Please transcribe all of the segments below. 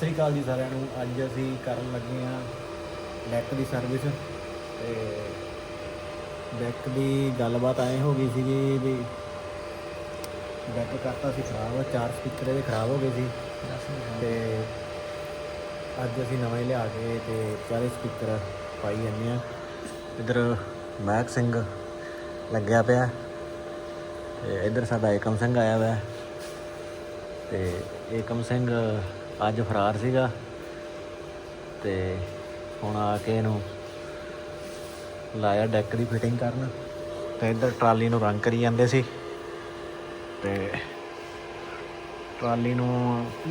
ਸਤਿ ਸ੍ਰੀ ਅਕਾਲ ਜੀ ਸਾਰਿਆਂ ਨੂੰ। ਅੱਜ ਅਸੀਂ ਕਰਨ ਲੱਗੇ ਹਾਂ ਡੈਕ ਦੀ ਸਰਵਿਸ ਤੇ ਡੈਕ ਦੀ ਗੱਲਬਾਤ ਐ ਹੋ ਗਈ ਸੀਗੀ ਵੀ ਡੈਕ ਕਰਤਾ ਸੀ ਖਰਾਬ, ਚਾਰ ਸਪੀਕਰ ਇਹਦੇ ਖਰਾਬ ਹੋ ਗਏ ਸੀ। ਤੇ ਅੱਜ ਅਸੀਂ ਨਵੇਂ ਲਿਆ ਕੇ ਤੇ ਚਾਰੇ ਸਪੀਕਰ ਪਾਈ ਜਾਂਦੇ ਆ ਇਧਰ ਮਹਿਕ ਸਿੰਘ ਲੱਗਿਆ ਪਿਆ। ਤੇ ਇਧਰ ਸਾਡਾ ਏਕਮ ਸਿੰਘ ਆਇਆ ਹੋਇਆ। ਹੈ। ਤੇ ਏਕਮ ਸਿੰਘ ਅੱਜ ਫਰਾਰ ਸੀਗਾ ਤੇ ਹੁਣ ਆ ਕੇ ਇਹਨੂੰ ਲਾਇਆ ਡੈਕ ਦੀ ਫਿਟਿੰਗ ਕਰਨ ਤੇ ਇੱਧਰ ਟਰਾਲੀ ਨੂੰ ਰੰਗ ਕਰੀ ਜਾਂਦੇ ਸੀ ਤੇ ਟਰਾਲੀ ਨੂੰ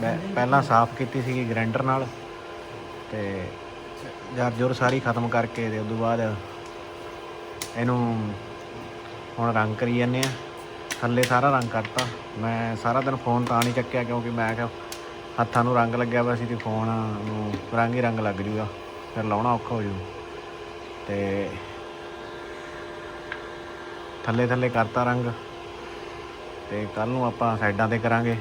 ਮੈਂ ਪਹਿਲਾਂ ਸਾਫ਼ ਕੀਤੀ ਸੀਗੀ ਗ੍ਰੈਂਡਰ ਨਾਲ ਤੇ ਜਰ ਜੁਰ ਸਾਰੀ ਖਤਮ ਕਰਕੇ ਤੇ ਉਦੋਂ ਬਾਅਦ ਇਹਨੂੰ ਹੁਣ ਰੰਗ ਕਰੀ ਜਾਂਦੇ ਆ। ਥੱਲੇ ਸਾਰਾ ਰੰਗ ਕਰਤਾ ਮੈਂ ਸਾਰਾ ਦਿਨ ਫੋਨ ਤਾਂ ਨਹੀਂ ਚੱਕਿਆ ਕਿਉਂਕਿ ਮੈਂ ਕਿਹਾ ਹੱਥਾਂ ਨੂੰ ਰੰਗ ਲੱਗਿਆ ਹੋਇਆ ਸੀ ਤੇ ਫੋਨ ਨੂੰ ਰੰਗ ਹੀ ਰੰਗ ਲੱਗ ਜੂਗਾ। ਫਿਰ ਲਾਉਣਾ ਔਖਾ ਹੋ ਜੂ। ਤੇ ਥੱਲੇ ਥੱਲੇ ਕਰਤਾ ਰੰਗ। ਤੇ ਕੱਲ ਨੂੰ ਆਪਾਂ ਸਾਈਡਾਂ ਤੇ ਕਰਾਂਗੇ।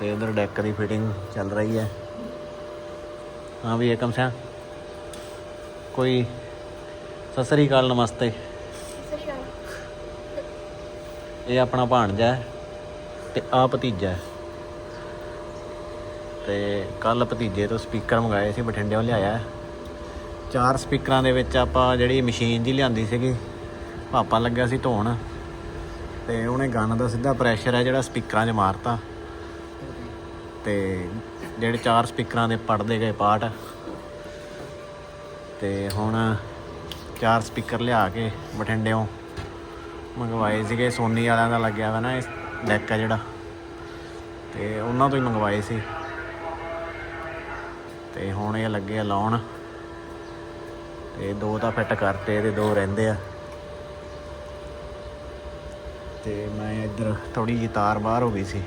ਤੇ ਉਧਰ ਡੈਕ ਦੀ ਫਿਟਿੰਗ ਚੱਲ ਰਹੀ ਹੈ। ਹਾਂ ਵੀ ਏਕਮ ਸਿਆ ਕੋਈ ਸਤਿ ਸ੍ਰੀ ਅਕਾਲ ਨਮਸਤੇ। ਇਹ ਆਪਣਾ ਭਾਣਜਾ ਹੈ ਤੇ ਆ ਭਤੀਜਾ ਹੈ। ਤੇ ਕੱਲ ਭਤੀਜੇ ਤੋਂ ਸਪੀਕਰ ਮੰਗਾਏ ਸੀ ਬਠਿੰਡਿਓਂ ਲਿਆਇਆ। ਚਾਰ ਸਪੀਕਰਾਂ ਦੇ ਵਿੱਚ ਆਪਾਂ ਜਿਹੜੀ ਮਸ਼ੀਨ ਜੀ ਲਿਆਂਦੀ ਸੀਗੀ ਪਾਪਾ ਲੱਗਿਆ ਸੀ ਧੋਣ। ਤੇ ਉਹਨੇ ਗਨ ਦਾ ਸਿੱਧਾ ਪ੍ਰੈਸ਼ਰ ਹੈ ਜਿਹੜਾ ਸਪੀਕਰਾਂ 'ਚ ਮਾਰਤਾ। ਤੇ ਜਿਹੜੇ ਚਾਰ ਸਪੀਕਰਾਂ ਦੇ ਪੜਦੇ ਗਏ ਪਾਰਟ ਤੇ ਹੁਣ ਚਾਰ ਸਪੀਕਰ ਲਿਆ ਕੇ ਬਠਿੰਡਿਓਂ ਮੰਗਵਾਏ ਸੀਗੇ। ਸੋਨੀ ਵਾਲਿਆਂ ਦਾ ਲੱਗਿਆ ਵਾ ਨਾ ਇਹ ਡੈਕ ਆ ਜਿਹੜਾ। ਤੇ ਉਹਨਾਂ ਤੋਂ ਹੀ ਮੰਗਵਾਏ ਸੀ। ਤੇ ਹੁਣ ਇਹ ਲੱਗੇ ਆ ਲਾਉਣ। ਤੇ ਦੋ ਤਾਂ ਫਿੱਟ ਕਰਤੇ ਤੇ ਦੋ ਰਹਿੰਦੇ ਆ। ਤੇ ਮੈਂ ਇੱਧਰ ਥੋੜੀ ਜਿਹੀ ਤਾਰ ਬਾਹਰ ਹੋ ਗਈ ਸੀ।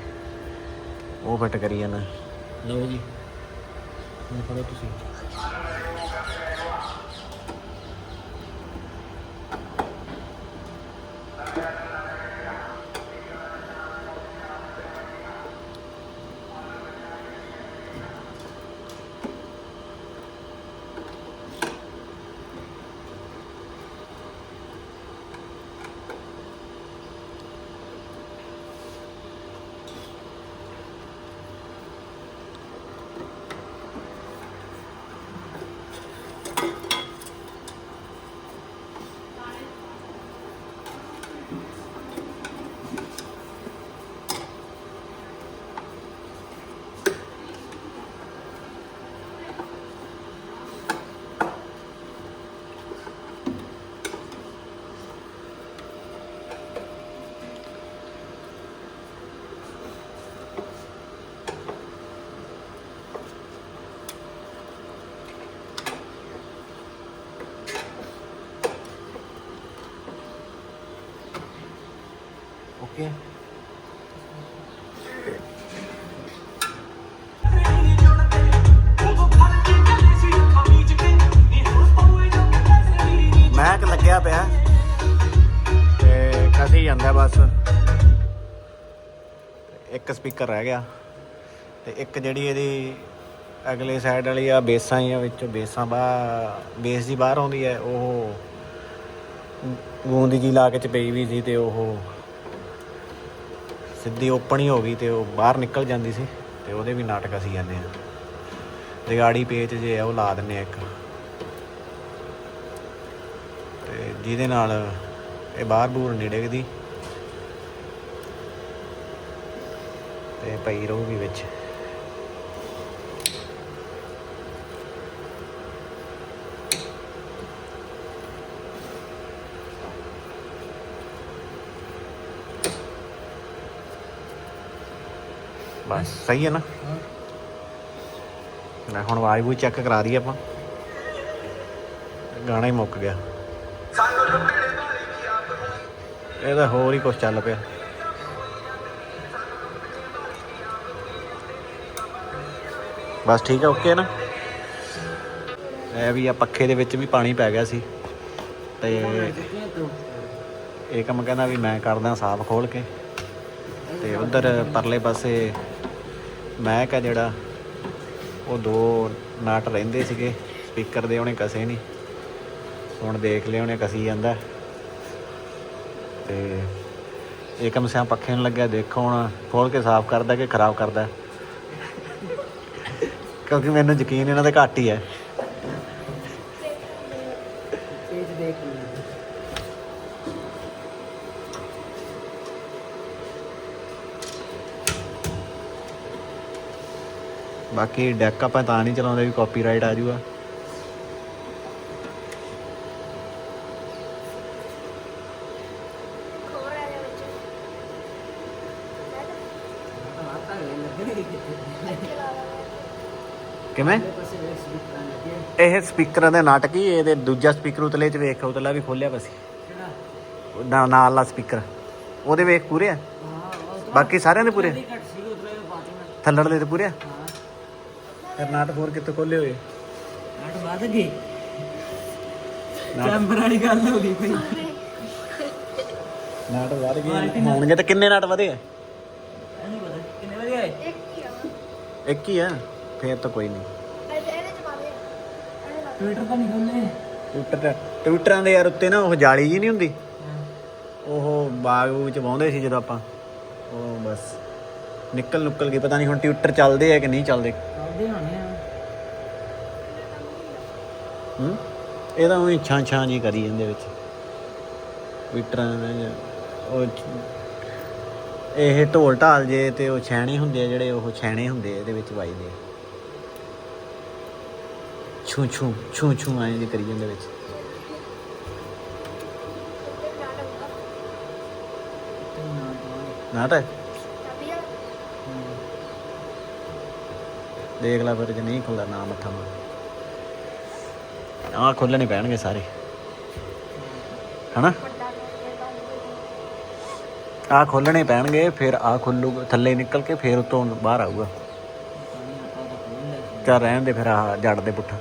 ਉਹ ਫਿੱਟ ਕਰੀ ਜਾਣਾ ਲਓ ਜੀ। ਹੁਣ ਫੜੋ ਤੁਸੀਂ। ਲੱਗਿਆ ਪਿਆ। ਤੇ ਕਸੀ ਜਾਂਦਾ ਬਸ। ਇੱਕ ਸਪੀਕਰ ਰਹਿ ਗਿਆ। ਤੇ ਇੱਕ ਜਿਹੜੀ ਇਹਦੀ ਅਗਲੇ ਸਾਈਡ ਵਾਲੀ ਆ, ਬੇਸਾਂ ਹੀ ਆ ਵਿੱਚੋਂ। ਬੇਸਾਂ ਬਾ, ਬੇਸ ਦੀ ਬਾਹਰ ਆਉਂਦੀ ਹੈ, ਉਹ ਗੂੰਦੀ ਜੀ ਲਾ ਕੇ ਚ ਪਈ ਵੀ ਸੀ ਤੇ ਉਹ ਸਿੱਧੀ ਓਪਨ ਹੀ ਹੋ ਗਈ ਤੇ ਉਹ ਬਾਹਰ ਨਿਕਲ ਜਾਂਦੀ ਸੀ ਤੇ ਉਹਦੇ ਵੀ ਨਾਟਕ ਅਸੀਂ ਜਾਂਦੇ ਆ ਰਿਗਾੜੀ ਪੇਚ ਜੇ ਆ, ਉਹ ਲਾ ਦਿੰਨੇ ਆ ਇੱਕ। ਤੇ ਜਿਹਦੇ ਨਾਲ ਇਹ ਬਾਹਰ ਬੂਰ ਨਹੀਂ ਡਿੱਗਦੀ। ਤੇ ਪਈ ਰਹੂਗੀ ਵਿੱਚ। ਬਸ, ਸਹੀ ਹੈ ਨਾ? ਲੈ ਹੁਣ ਆਵਾਜ਼ ਵੀ ਚੈੱਕ ਕਰਾ ਦਈਏ ਆਪਾਂ। ਗਾਣਾ ਹੀ ਮੁੱਕ ਗਿਆ। ਇਹਦਾ ਹੋਰ ਹੀ ਕੁਝ ਚੱਲ ਪਿਆ। ਬਸ ਠੀਕ ਹੈ ਓਕੇ ਨਾ? ਇਹ ਵੀ ਆ, ਪੱਖੇ ਦੇ ਵਿੱਚ ਵੀ ਪਾਣੀ ਪੈ ਗਿਆ ਸੀ। ਤੇ ਇਹ ਕੰਮ ਕਹਿੰਦਾ ਵੀ ਮੈਂ ਕਰਦਾ ਸਾਫ਼ ਖੋਲ ਕੇ। ਤੇ ਉਧਰ ਪਰਲੇ ਪਾਸੇ ਮੈਂ ਕਾ ਜਿਹੜਾ, ਉਹ ਦੋ ਨਾਟ ਰਹਿੰਦੇ ਸੀਗੇ। ਸਪੀਕਰ ਦੇ, ਉਹਨੇ ਕਸੇ ਨਹੀਂ ਹੁਣ ਦੇਖ ਲਿਆ, ਉਹਨੇ ਕਸੀ ਜਾਂਦਾ। ਤੇ ਇਹ ਸਿਆ ਪੱਖੇ ਨੂੰ ਲੱਗਿਆ, ਦੇਖੋ ਹੁਣ, ਖੋਲ ਕੇ ਸਾਫ਼ ਕਰਦਾ ਕਿ ਖਰਾਬ ਕਰਦਾ? ਕਿਉਂਕਿ ਮੈਨੂੰ ਯਕੀਨ ਇਹਨਾਂ ਦੇ ਘੱਟ ਹੀ ਹੈ। ਬਾਕੀ ਡੈਕ ਆਪਾਂ ਤਾਂ ਨਹੀਂ ਚਲਾਉਂਦੇ ਵੀ ਕਾਪੀਰਾਈਟ ਆ ਜਾਊਗਾ ਖੋਰ ਆ ਜਾ ਵਿੱਚ ਆਤਾ ਲੈ ਲੱਗੇ ਨਹੀਂ ਕਿਤੇ ਅੱਗੇ ਲਾ ਲਾ ਕਿਵੇਂ? ਇਹ ਸਪੀਕਰਾਂ ਦੇ ਨਾਟਕ ਹੀ ਇਹਦੇ ਦੂਜਾ ਸਪੀਕਰ ਉਤਲੇ ਚ ਵੇਖ ਉਤਲਾ ਵੀ ਖੋਲਿਆ ਬਸ ਕਿਹੜਾ ਨਾ- ਨਾਲ ਵਾਲਾ ਸਪੀਕਰ। ਉਹਦੇ ਵੇਖ ਪੂਰੇ ਆ? ਬਾਕੀ ਸਾਰਿਆਂ ਦੇ ਪੂਰੇ? ਥੱਲੜ ਦੇ ਪੂਰੇ ਆ? ਹਾਂ ਕਰਨਾਟਕ ਹੋਰ ਕਿੱਥੇ ਖੋਲੇ ਹੋਏ? ਨਾਟ ਵੱਧ ਗਏ। ਚੈਂਬਰ ਵਾਲੀ ਗੱਲ ਹੋ ਗਈ ਕੋਈ। ਨਾਟ ਵਧ ਗਏ। ਹੋਣਗੇ ਤਾਂ ਕਿੰਨੇ ਨਾਟ ਵਧੇ ਆ? ਨਹੀਂ ਪਤਾ ਕਿੰਨੇ ਵਜੇ ਆਏ? ਇੱਕ ਹੀ ਆ। ਇੱਕ ਹੀ ਆ? ਫੇਰ ਤਾਂ ਕੋਈ ਨਹੀਂ। ਟਵਿੱਟਰ ਤਾਂ ਨਹੀਂ ਖੋਲੇ ਟਵਿੱਟਰ ਟਵਿੱਟਰਾਂ ਦੇ ਯਾਰ ਉੱਤੇ ਨਾ ਉਹ ਜਾਲੀ ਜੀ ਨਹੀਂ ਹੁੰਦੀ? ਉਹ ਬਾਗ ਵਿੱਚ ਵਾਉਂਦੇ ਸੀ ਜਦੋਂ ਆਪਾਂ। ਉਹ ਬਸ। ਨਿਕਲ ਨੁਕਲ ਗਈ। ਪਤਾ ਨਹੀਂ ਹੁਣ ਟਵਿੱਟਰ ਚੱਲਦੇ ਆ ਕਿ ਨਹੀਂ ਚੱਲਦੇ। ਆਉਂਦੇ ਹੋਣੇ ਆ। ਹੂੰ? ਇਹਦਾ ਉਹੀ ਛਾਂ ਛਾਂ ਜੀ ਕਰੀ ਜਾਂਦੇ ਵਿੱਚ। ਟਵਿੱਟਰਾਂ ਦੇ ਉਹ ਇਹ ਢੋਲ ਢਾਲ ਜੇ ਤੇ ਉਹ ਛੈਣੇ ਹੁੰਦੇ ਆ ਜਿਹੜੇ ਉਹ ਛੈਣੇ ਹੁੰਦੇ ਆ ਇਹਦੇ ਵਿੱਚ ਵੱਜਦੇ ਆ। ਛੂ ਛੂ ਛੂ ਛੂ ਐਂ ਜੀ ਕਰੀ ਜਾਂਦੇ ਵਿੱਚ। ਨਾਟ ਨਾ ਦੇਖ ਲੈ ਫਿਰ ਜੇ ਨਹੀਂ ਖੁੱਲਦਾ ਨਾ ਮੱਥਾ ਮਾਰ ਆਹ ਖੁੱਲਣੇ ਪੈਣਗੇ ਸਾਰੇ। ਹਨਾ? ਵੱਡਾ ਆਹ ਖੋਲਣੇ ਪੈਣਗੇ, ਫਿਰ ਆਹ ਖੁੱਲੂ ਥੱਲੇ ਨਿਕਲ ਕੇ ਫਿਰ ਉਤੋਂ ਬਾਹਰ ਆਊਗਾ। ਪਾਣੀ ਚੱਲ ਰਹਿਣ ਦੇ ਫਿਰ ਆਹ ਜੜ ਦੇ ਪੁੱਠਾ।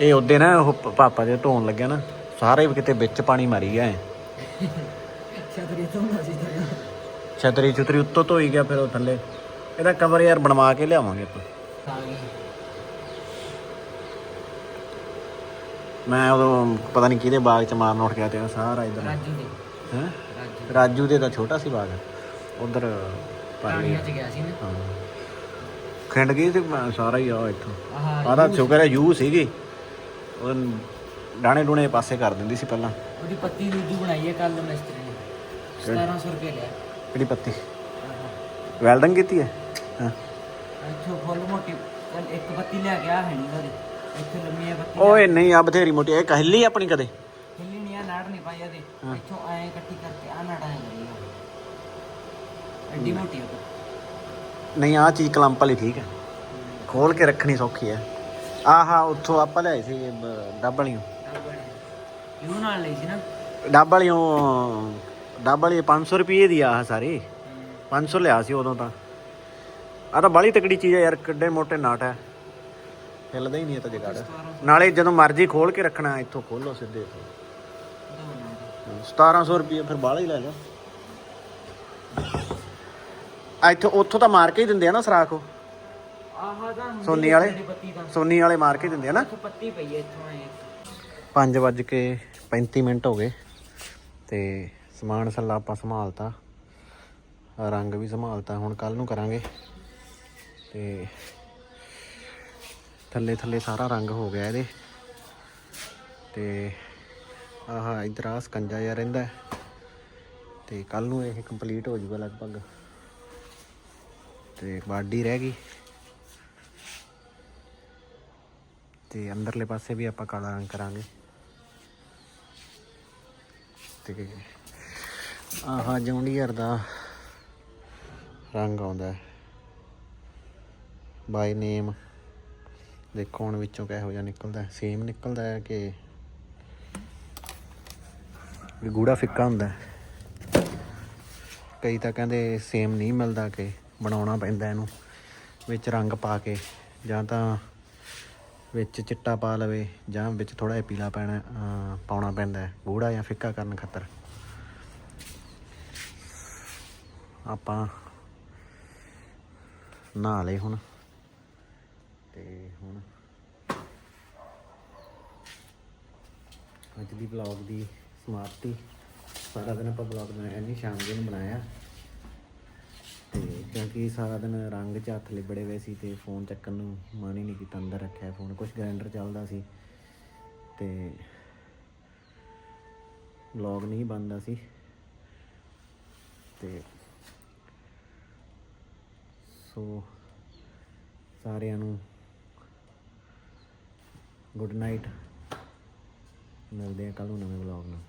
ਇਹ ਉਹਦੇ ਨਾ ਉਹ ਪ- ਪਾਪਾ ਦੇ ਧੋਣ ਲੱਗਿਆ ਨਾ ਸਾਰੇ ਕਿਤੇ ਵਿੱਚ ਪਾਣੀ ਮਾਰੀ ਗਿਆ ਐ। ਛਤਰੀ ਤੋਂ ਨਾ ਸੀ ਤਾਂ। ਛਤਰੀ ਛਤਰੀ ਉੱਤੋਂ ਧੋਈ ਗਿਆ ਫਿਰ ਉਹ ਥੱਲੇ। ਇਹਦਾ ਕਵਰ ਯਾਰ ਬਣਵਾ ਕੇ ਲਿਆਵਾਂਗੇ ਆਪਾਂ। ਆ ਗਈ ਮੈਂ ਉਦੋਂ ਪਤਾ ਨਹੀਂ ਕਿਹਦੇ ਬਾਗ ਚ ਮਾਰਨ ਉੱਠ ਗਿਆ ਤੇ ਉਹ ਸਾਰਾ ਇਧਰ। ਰਾਜੂ ਦੇ। ਹੈ? ਰਾਜੂ। ਰਾਜੂ ਦੇ ਤਾਂ ਛੋਟਾ ਸੀ ਬਾਗ। ਉਧਰ ਪਾਣੀਆਂ ਚ ਗਿਆ ਸੀ ਨਾ। ਹਾਂ। ਖਿੰਡ ਗਈ ਤੇ ਮੈਂ ਸਾਰਾ ਹੀ ਆ ਇੱਥੋਂ। ਆਹ ਆਦਾ ਸ਼ੁਕਰ ਹੈ ਯੂ ਸੀਗੀ। ਉਹ ਡਾਣੇ ਡੂਣੇ ਪਾਸੇ ਕਰ ਦਿੰਦੀ ਸੀ ਪਹਿਲਾਂ। ਉਹਦੀ ਪੱਤੀ ਦੂਜੀ ਬਣਾਈ ਹੈ ਕੱਲ ਮਿਸਤਰੀ ਨੇ। 1700 ਰੁਪਏ ਲਿਆ। ਕਿਹੜੀ ਪੱਤੀ? ਵੈਲਡਿੰਗ ਕੀਤੀ ਹੈ? ਹਾਂ। ਇੱਥੋਂ ਫੁੱਲ ਮੋਟੀ ਕੱਲ ਇੱਕ ਪੱਤੀ ਲਿਆ ਗਿਆ ਹੈ ਨਹੀਂ ਉਹਦੀ। ਇੱਥੇ ਲੰਮੀ ਹੈ ਪੱਤੀ। ਓਏ ਨਹੀਂ ਆ ਬਥੇਰੀ ਮੋਟੀ ਇਹ ਕਹਿਲੀ ਆਪਣੀ ਕਦੇ? ਹਿੱਲੀ ਨਹੀਂ ਆ ਨਾੜ ਨਹੀਂ ਪਾਈ ਇਹਦੇ ਇੱਥੋਂ ਐਂ ਇਕੱਠੀ ਕਰਕੇ ਆ ਨਾੜਾਂ ਕਰੀ ਐਡੀ ਮੋਟੀ ਹੈ ਨਹੀਂ ਆ ਚੀਜ਼ ਕਲੰਪ ਵਾਲੀ ਠੀਕ ਹੈ। ਖੋਲ ਕੇ ਰੱਖਣੀ ਸੌਖੀ ਹੈ। ਆਹਾ ਉੱਥੋਂ ਆਪਾਂ ਲਿਆਏ ਸੀ ਡੱਬ ਵਾਲੀਆਂ ਯੂ ਨਾਲ ਲਈ ਸੀ ਨਾ? ਡੱਬ ਵਾਲੀਆਂ ਡੱਬ ਵਾਲੀ 500 ਰੁਪਏ ਦੀ ਆਹ ਸਾਰੀ। 500 ਲਿਆ ਸੀ ਉਦੋਂ ਤਾਂ। ਆ ਤਾਂ ਬਾਲੀ ਤਕੜੀ ਚੀਜ਼ ਹੈ ਯਾਰ ਕਿੱਡੇ ਮੋਟੇ ਨਾਟ ਹੈ ਹਿੱਲਦਾ ਹੀ ਨਹੀਂ ਇਹ ਤਾਂ ਜਗਾੜ। ਨਾਲੇ ਜਦੋਂ ਮਰਜ਼ੀ ਖੋਲ ਕੇ ਰੱਖਣਾ ਇੱਥੋਂ ਖੋਲੋ ਸਿੱਧੇ ਇੱਥੋਂ। 1700 ਰੁਪਏ ਫਿਰ ਬਾਹਲਾ ਹੀ ਲੈ ਜਾ ਇੱਥੋਂ ਉੱਥੋਂ ਤਾਂ ਮਾਰ ਕੇ ਹੀ ਦਿੰਦੇ ਆ ਨਾ ਸਰਾਖ ਉਹ। ਆਹਾ ਤਾਂ ਹੁੰਦੀ ਸੋਨੀ ਵਾਲੇ? ਸੋਨੀ ਵਾਲੇ ਮਾਰ ਕੇ ਦਿੰਦੇ ਆ ਨਾ? ਪੱਤੀ ਪਈ ਇੱਥੋਂ ਐਂ 5 ਵੱਜ ਕੇ 35 ਮਿੰਟ ਹੋ ਗਏ ਤੇ ਸਮਾਨ ਸੱਲਾ ਆਪਾਂ ਸੰਭਾਲਤਾ ਰੰਗ ਵੀ ਸੰਭਾਲਤਾ ਹੁਣ ਕੱਲ ਨੂੰ ਕਰਾਂਗੇ। ਤੇ ਥੱਲੇ ਥੱਲੇ ਸਾਰਾ ਰੰਗ ਹੋ ਗਿਆ ਇਹਦੇ। ਤੇ ਆਹ ਇਧਰ ਆ ਸਕੰਜਾ ਜਿਹਾ ਰਹਿੰਦਾ। ਤੇ ਕੱਲ ਨੂੰ ਇਹ ਕੰਪਲੀਟ ਹੋ ਜਾਊਗਾ ਲਗਭਗ। ਤੇ ਬਾਡੀ ਰਹਿ ਗਈ। ਤੇ ਅੰਦਰਲੇ ਪਾਸੇ ਵੀ ਆਪਾਂ ਕਾਲਾ ਰੰਗ ਕਰਾਂਗੇ। ਤੇ ਆਹ ਜੌਂਡੀਅਰ ਦਾ ਰੰਗ ਆਉਂਦਾ ਹੈ। ਬਾਈ ਨੇਮ ਦੇਖੋ ਹੁਣ ਵਿੱਚੋਂ ਕਿਹੋ ਜਿਹਾ ਨਿਕਲਦਾ ਸੇਮ ਨਿਕਲਦਾ ਹੈ ਕਿ ਵੀ ਗੂੜਾ ਫਿੱਕਾ ਹੁੰਦਾ ਕਈ ਤਾਂ ਕਹਿੰਦੇ ਸੇਮ ਨਹੀਂ ਮਿਲਦਾ ਕਿ ਬਣਾਉਣਾ ਪੈਂਦਾ ਇਹਨੂੰ, ਵਿੱਚ ਰੰਗ ਪਾ ਕੇ ਜਾਂ ਤਾਂ ਵਿੱਚ ਚਿੱਟਾ ਪਾ ਲਵੇ ਜਾਂ ਵਿੱਚ ਥੋੜਾ ਜਿਹਾ ਪੀਲਾ ਪੈਣਾ ਪਾਉਣਾ ਪੈਂਦਾ ਗੂੜਾ ਜਾਂ ਫਿੱਕਾ ਕਰਨ ਖਾਤਰ। ਆਪਾਂ ਨਹਾ ਲਏ ਹੁਣ ਤੇ ਹੁਣ ਅੱਜ ਦੀ ਵਲੌਗ ਦੀ ਸਮਾਪਤੀ। ਸਾਰਾ ਦਿਨ ਆਪਾਂ ਵਲੌਗ ਬਣਾਇਆ ਨਹੀਂ ਸ਼ਾਮ ਦੇ ਨੂੰ ਬਣਾਇਆ। ਤੇ ਕਿਉਂਕਿ ਸਾਰਾ ਦਿਨ ਰੰਗ ਚ ਹੱਥ ਲਿਬੜੇ ਹੋਏ ਸੀ ਤੇ ਫੋਨ ਚੱਕਣ ਨੂੰ ਮਨ ਹੀ ਨਹੀਂ ਕੀਤਾ, ਅੰਦਰ ਰੱਖਿਆ ਫੋਨ ਕੁਝ ਗ੍ਰਾਈਂਡਰ ਚੱਲਦਾ ਸੀ ਤੇ ਵਲੌਗ ਨਹੀਂ ਬਣਦਾ ਸੀ ਤੇ ਸੋ ਸਾਰਿਆਂ ਨੂੰ ਗੁੱਡ ਨਾਈਟ ਮਿਲਦੇ ਆ ਕੱਲ ਨੂੰ ਨਵੇਂ ਵਲੌਗ ਨਾਲ।